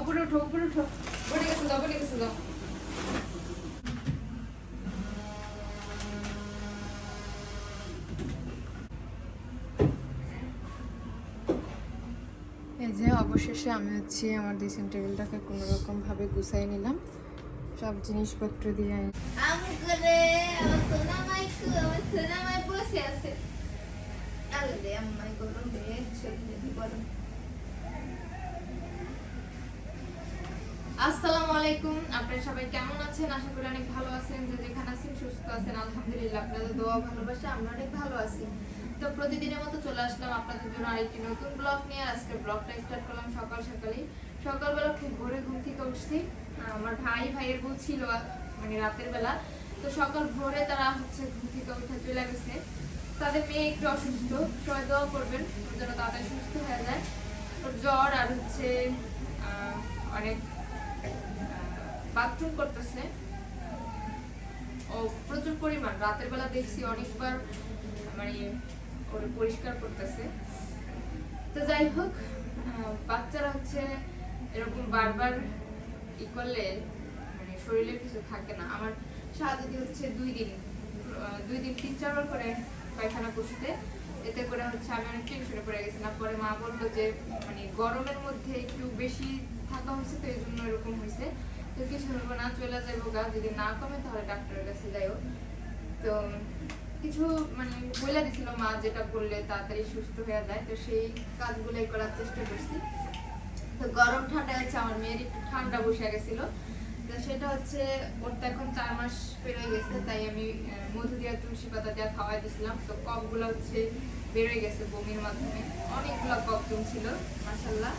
উপরে উঠো উপরে উঠো গেছে গেছে দাও এই যে অবশেষে আমি হচ্ছে আমার ড্রেসিং টেবিলটাকে কোনো রকম ভাবে গুছাই নিলাম। সব জিনিসপত্র দিয়ে আনি আম করে আমার সোনা মাইকু আমার সোনা মাই বসে আছে। আলে রে আম্মাই গরম গরম। আসসালামু আলাইকুম। আপনারা সবাই কেমন আছেন? আশা করি অনেক ভালো আছেন। যে যেখানে আছেন, সুস্থ আছেন। আলহামদুলিল্লাহ, আপনাদের দোয়া ভালোবাসা আমরা অনেক ভালো আছি। তো প্রতিদিনের মতো চলে আসলাম আপনাদের জন্য আরেকটি নতুন ব্লগ নিয়ে। আজকে ব্লগটা স্টার্ট করলাম সকাল সকালেই। সকালবেলা খুব ভোরে ঘুম থেকে উঠছি। আমার ভাই, ভাইয়ের বউ ছিল মানে রাতের বেলা। তো সকাল ভোরে তারা হচ্ছে ঘুম থেকে উঠে চলে গেছে। তাদের মেয়ে একটু অসুস্থ। সবাই দোয়া করবেন, ওর জন্য তাড়াতাড়ি সুস্থ হয়ে যায়। ওর জ্বর আর হচ্ছে অনেক বাথরুম করতেছে। ও প্রচুর পরিমাণ। রাতের বেলা দেখছি অনেকবার মানে ওর পরিষ্কার করতেছে। তো যাই হোক বাচ্চারা হচ্ছে এরকম বারবার ই করলে মানে শরীরে কিছু থাকে না। আমার শাহজাদি হচ্ছে দুই দিন দুই দিন তিন চারবার করে পায়খানা করতে এতে করে হচ্ছে আমি অনেক টেনশনে পড়ে গেছিলাম পরে মা বলল যে মানে গরমের মধ্যে একটু বেশি থাকা হয়েছে, তো এই জন্য এরকম হয়েছে। তো কিছু হব না, চলে যাব গা, যদি না কমে তাহলে ডাক্তারের কাছে যাইও। তো কিছু মানে বলে দিছিল মা, যেটা বললে তাড়াতাড়ি সুস্থ হয়ে যায়। তো সেই কাজগুলোই করার চেষ্টা করছি। তো গরম ঠান্ডা হচ্ছে আমার মেয়ের একটু ঠান্ডা বসে গেছিল। তো সেটা হচ্ছে, ওর তো এখন চার মাস পেরোয় গেছে, তাই আমি মধু দিয়া, তুলসী পাতা দিয়া খাওয়াই দিয়েছিলাম তো কফগুলো হচ্ছে বেরোয় গেছে বমির মাধ্যমে। অনেকগুলো কফ ছিল মাসাল্লাহ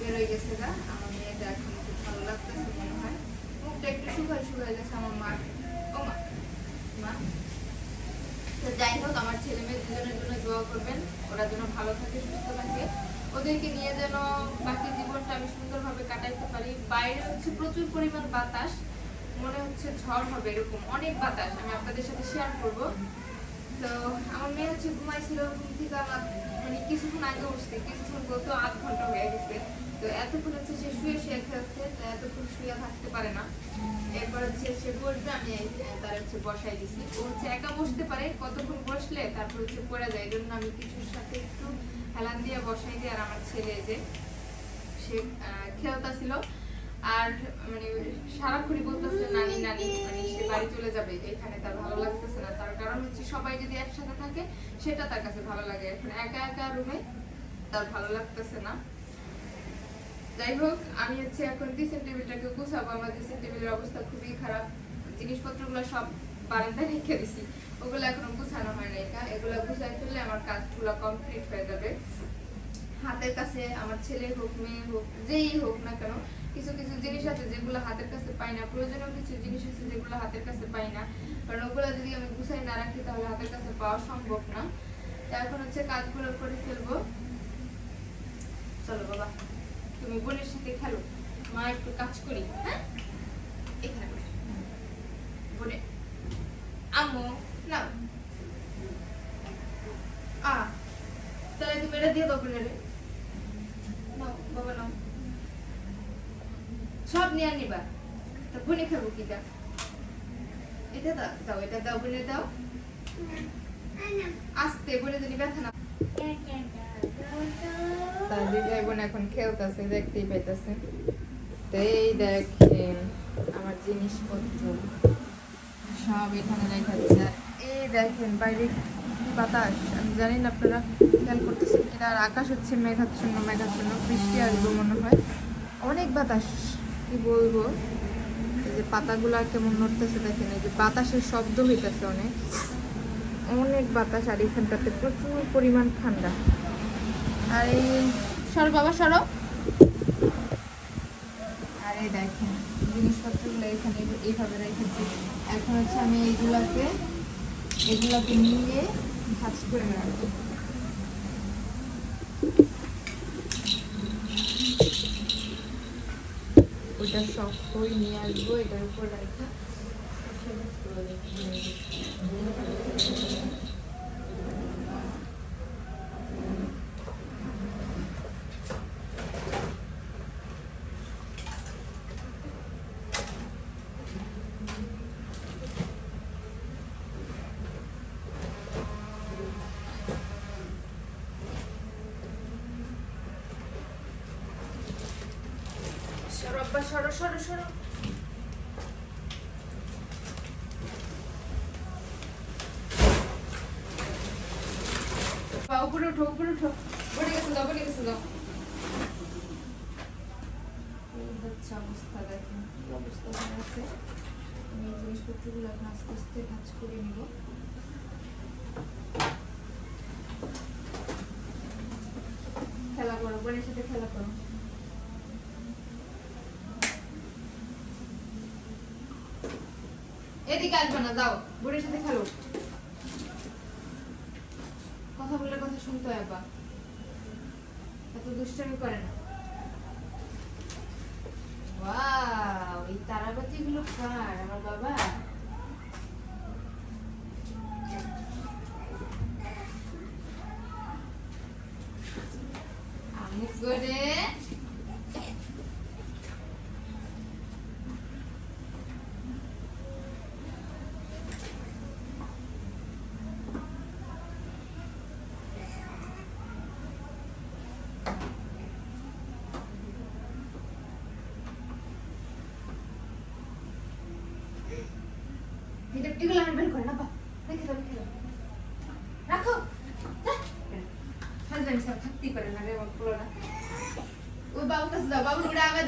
বেরোয় গেছে গা। আমার মেয়েটা এখন খুব ভালো লাগতেছে মনে হয় মুখটা একটু শুকায় শুকায় গেছে আমার মার ও মা মা তো যাই হোক, আমার ছেলে মেয়ে দুজনের জন্য দোয়া করবেন। ওরা যেন ভালো থাকে, সুস্থ থাকে। ওদেরকে নিয়ে যেন বাকি জীবনটা আমি সুন্দরভাবে কাটাইতে পারি। বাইরে হচ্ছে প্রচুর পরিমাণ বাতাস। মনে হচ্ছে ঝড় হবে এরকম অনেক বাতাস। আমি আপনাদের সাথে শেয়ার করব। তো আমার মেয়ে হচ্ছে ঘুমাইছিল, ঘুম থেকে আমার মানে কিছুক্ষণ আগে উঠছে, কিছুক্ষণ বলতো আধ ঘণ্টা হয়ে গেছে। তো এতক্ষণ হচ্ছে সে শুয়ে শুয়ে খেলছে এতক্ষণ শুয়ে থাকতে পারে না। এরপর হচ্ছে সে বসবে, আমি তার হচ্ছে বসাই দিছি। ও হচ্ছে একা বসতে পারে, কতক্ষণ বসলে তারপর হচ্ছে পড়ে যায়। এই জন্য আমি কিছুর সাথে একটু হেলান দিয়ে বসাই দিই, আর আমার ছেলে যে, সে খেলতেছিল। আর মানে সারাক্ষণই বলতেছে, নানি নানি মানে সে বাড়ি চলে যাবে। এখানে তার ভালো লাগতেছে না। তার কারণ হচ্ছে সবাই যদি একসাথে থাকে, সেটা তার কাছে ভালো লাগে। এখন একা একা রুমে তার ভালো লাগতেছে না। যাই হোক, আমি হচ্ছে এখন ড্রেসিং টেবিলটাকে গুছাবো। আমার ড্রেসিং টেবিলের অবস্থা খুবই খারাপ। জিনিসপত্রগুলো সব বারান্দায় রেখে দিছি। ওগুলো এখনও গুছানো হয় না এটা এগুলো গুছাই ফেললে আমার কাজগুলো কমপ্লিট হয়ে যাবে। হাতের কাছে আমার ছেলে হোক, মেয়ে হোক, যেই হোক না কেন, কিছু কিছু জিনিস আছে যেগুলো হাতের কাছে পাই না। প্রয়োজনীয় কিছু জিনিস আছে যেগুলো হাতের কাছে পাই না। কারণ ওগুলো যদি আমি গুছাই না রাখি, তাহলে হাতের কাছে পাওয়া সম্ভব না। এখন হচ্ছে কাজগুলো করে ফেলব। চলো বাবা। তুমি বোনের সাথে খেলো, মা একটু কাজ করি হ্যাঁ? আ, তাহলে তুমি এটা বাবা, নাও। সব নিয়ে নিবা। তা বোনে খাব কি দাও এটা দাও দাও, এটা দাও বোনে দাও। আস্তে বোনে যদি ব্যথা না তার দুই ভাই বোন এখন খেলতেছে, দেখতেই পাইতেছে। তো এই দেখেন আমার জিনিসপত্র। সব এখানে রেখা আর এই দেখেন বাইরে বাতাস? আমি জানি না আপনারা খেয়াল করতেছেন এটা আর আকাশ হচ্ছে মেঘাচ্ছন্ন মেঘাচ্ছন্ন। বৃষ্টি আসবে মনে হয়। অনেক বাতাস। কি বলব? এই যে পাতাগুলো কেমন নড়তেছে দেখেন। এই যে বাতাসের শব্দ হইতেছে অনেক। অনেক বাতাস। আর এখানটাতে প্রচুর পরিমাণ ঠান্ডা। আর এই সরো বাবা, সরো। আর এই দেখেন, জিনিসপত্রগুলো এখানে এইভাবে রেখেছি। এখন হচ্ছে আমি এইগুলাকে এগুলাকে নিয়ে ভাজ করে রাখব। ওইটা সবই নিয়ে আসব, এটার উপর রাখা। আব্বা সরো সরো সরো। উপরে উঠো উপরে উঠো। পড়ে গেছে, দাও পড়ে গেছে, দাও। হচ্ছে অবস্থা, দেখেন অবস্থা আছে। আমি জিনিসপত্রগুলো এখন আস্তে আস্তে ভাজ করে নিব। খেলা করো, বোনের সাথে খেলা করো। এদিকে আসবে না, যাও। বুড়ির সাথে খেলো। কথা বললে কথা শুনতে হয় আবার এত দুষ্টামি করে না। ওয়াও, এই তারাবাতি গুলো কার? আমার বাবা আমুক করে এটা টিগুলো আমি বের করে না বা রেখে দাও রেখে দাও রাখো হাজবেন্ড স্যার থাকতেই পারে না রে আমার পুরোটা ওই বাবুর কাছে দাও বাবুর উড়ে আগে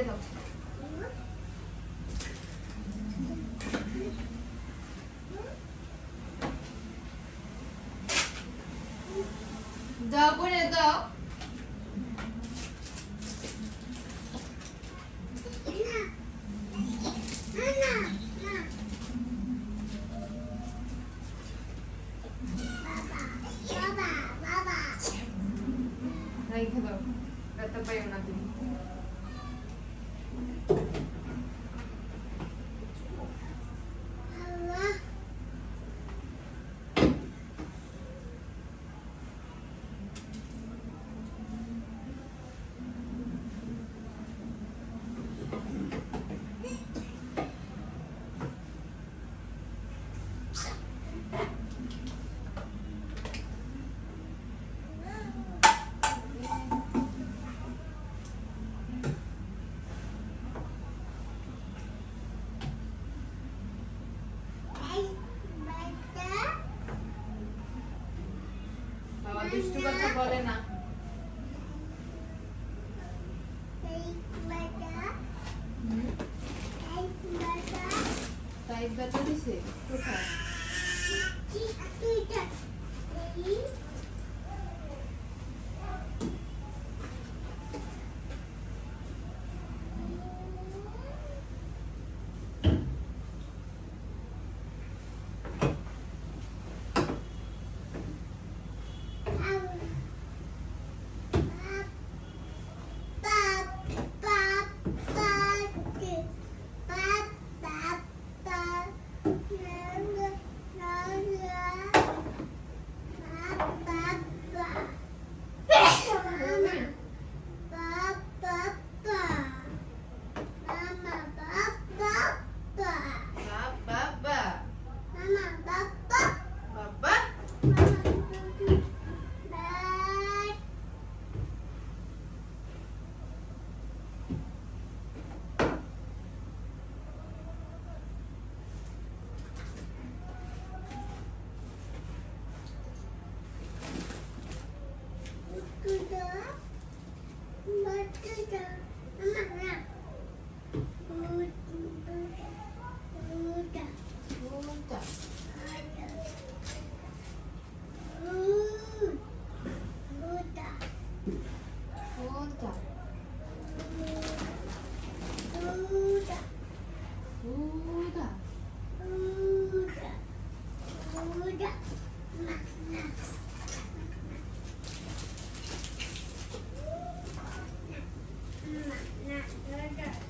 দাও 我要过来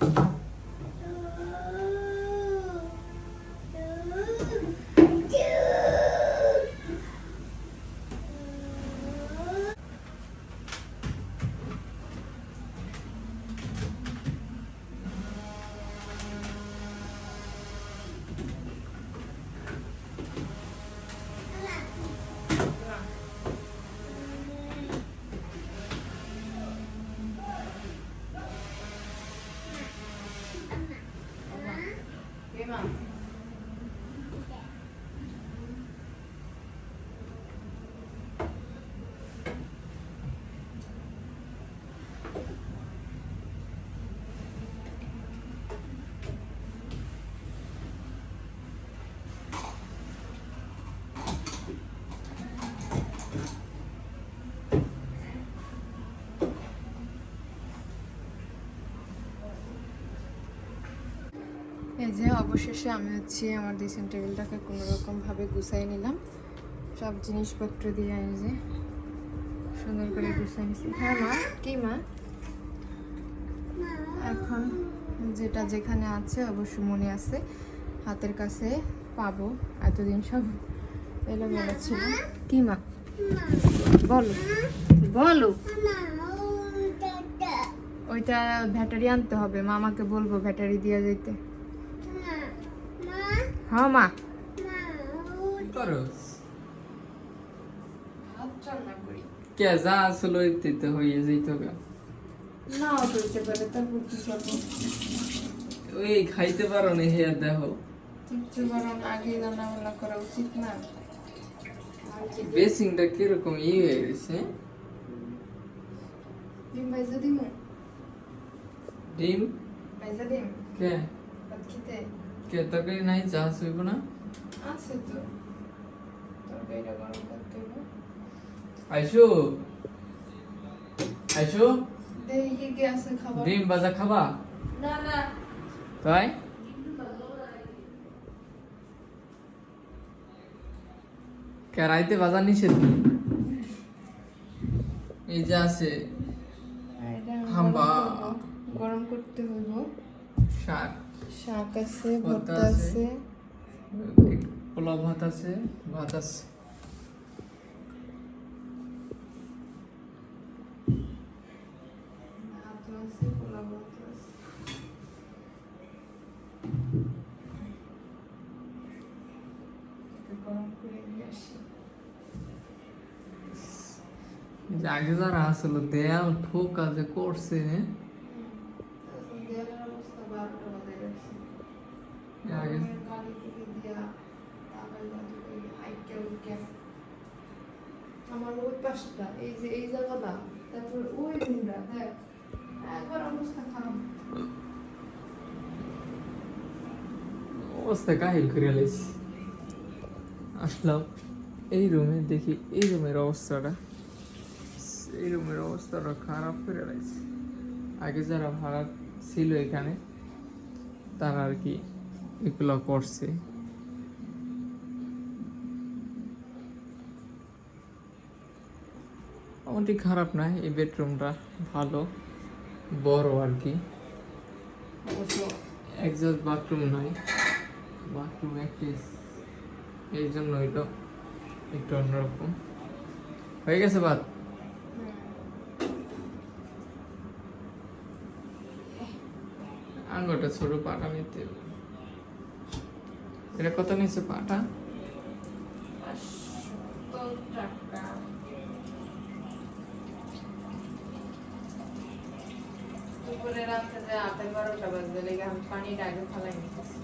you. যে অবশেষে আমি হচ্ছে আমার ড্রেসিং টেবিলটাকে কোনো রকম ভাবে গুছাই নিলাম। সব জিনিসপত্র দিয়ে আমি যে সুন্দর করে গুছাই নিছি। হ্যাঁ মা, কি মা? এখন যেটা যেখানে আছে অবশ্য মনে আছে। হাতের কাছে পাবো, এতদিন সব এলোমেলো ছিল। কি মা? বলো বলো। ওইটা ব্যাটারি আনতে হবে। মামাকে বলব ব্যাটারি দিয়ে যেতে। হ্যাঁ মা। কে যা আসলে দিতে হয়ে যেত গা। নাও করতে পারে তারপর কি করব ওই খাইতে পারো না হে দেখো বরং আগে রান্না বান্না করা উচিত না। বেসিংটা কীরকম ই হয়ে গেছে? ডিম ভাইজা দিমু? ডিম? ভাইজা দিম? কে? খেতে? কে তরকারি নাই যা হইব না? আছে তো। তরকারিটা গরম করতে হবে। আইসো। আইসো। দেখি কি কি আছে খাবার। ডিম ভাজা খাবা? না না। তাই? কেরাইতে ভাজা নিষেধ। এই যে আছে। হাম্বা। গরম গরম করতে হইব। শাক। শাক আছে ভর্তা ভর্তা আছে। আছে পোলাও ভাত আছে ভাত আছে ভাতও আছে পোলাও ভাতও আছে এটা গরম করে নিয়ে আসি এই যে আগে যারা আসলো দেয়াল ঠোকা যে করছে এখন দেয়ালের অবস্থা বারোটা বাজে গেছে এর আগে থেকে দিয়া কাহিল করে লাইছি। আসলাম, এই রুমে দেখি এই রুমের অবস্থাটা। এই রুমের অবস্থাটা খারাপ করে লাইছি। আগে যারা ভাড়া ছিল এখানে, তারা আর কি এগুলো করছে। মোটামুটি খারাপ না, এই বেডরুমটা ভালো, বড় আর কি। অবশ্য একজাস্ট বাথরুম নাই বাথরুম একটি এই জন্য হইল একটু অন্যরকম। হয়ে গেছে বাদ? আঙ্গটা ছোট, পাটা নিতে। এটা কত নিচ্ছে পাটা? নিতেছি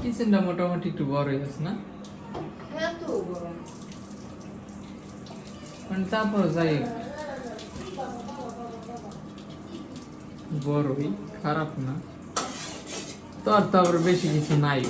কিচেনটা মোটামুটি একটু বড় হয়ে গেছে না এত গরম মানে তারপর যাই বড়ই খারাপ না তো আর তারপর বেশি কিছু নাই।